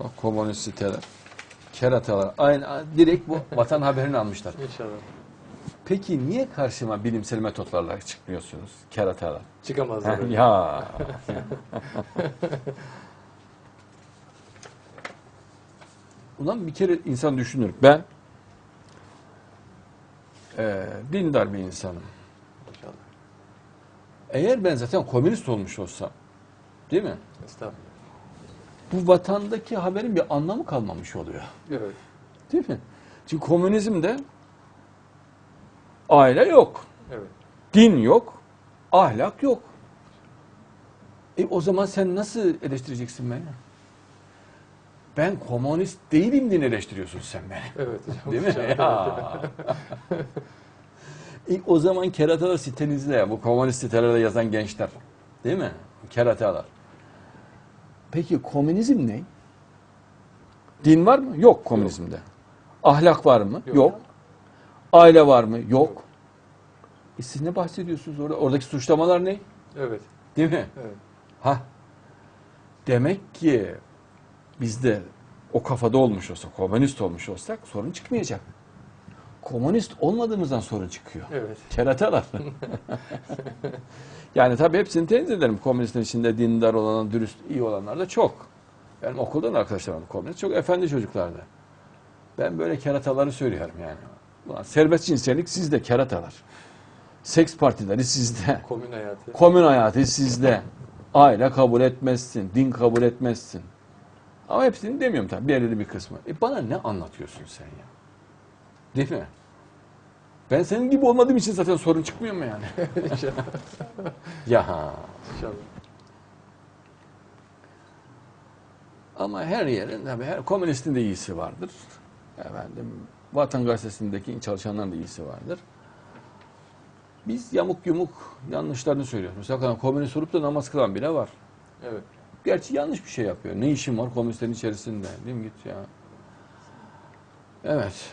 Bak komünist siteler. Keratalar. Aynı direkt bu vatan haberini almışlar. İnşallah. Peki niye karşıma bilimsel metotlarla çıkmıyorsunuz? Keratalar. Çıkamazlar. öyle. ya. Ulan bir kere insan düşünür. Ben eee dindar bir insanım. İnşallah. Eğer ben zaten komünist olmuş olsam, değil mi? Estağfurullah. Bu vatandaki haberin bir anlamı kalmamış oluyor. Evet. Değil mi? Çünkü komünizmde aile yok, Evet. din yok, ahlak yok. E o zaman sen nasıl eleştireceksin beni? Ben komünist değilim diye eleştiriyorsun sen beni. Evet. Değil mi? Ya. E, o zaman keratalar sitenizde ya. Bu komünist sitelerde yazan gençler. Değil mi? Keratalar. Peki komünizm ne? Din var mı? Yok komünizmde. Ahlak var mı? Yok. Yok. Aile var mı? Yok. E siz ne bahsediyorsunuz orada? Oradaki suçlamalar ne? Evet. Değil mi? Evet. Ha. Demek ki bizde o kafada olmuş olsa, komünist olmuş olsak sorun çıkmayacak. Komünist olmadığımızdan sorun çıkıyor. Evet. Keratalar. yani tabii hepsini tenzih ederim. Komünistin içinde dindar olan, dürüst, iyi olanlar da çok. Benim okuldan arkadaşlarım komünist. Çok efendi çocuklardı. Ben böyle kerataları söylüyorum yani. Ulan serbest cinsellik sizde keratalar. Seks partileri sizde. Komün hayatı. Komün hayatı sizde. Aile kabul etmezsin, din kabul etmezsin. Ama hepsini demiyorum tabii, belirli bir kısmı. E bana ne anlatıyorsun sen ya? Değil mi? Ben senin gibi olmadığım için zaten sorun çıkmıyor mu yani? İnşallah. ya. İnşallah. Ama her yerin tabii her komünistin de iyisi vardır. Efendim Vatan Gazetesi'ndeki çalışanların da iyisi vardır. Biz yamuk yumuk yanlışlarını söylüyoruz. Mesela komünist olup da namaz kılan bile var. Evet. Gerçi yanlış bir şey yapıyor. Ne işin var komünistlerin içerisinde? Değil mi git ya? Evet.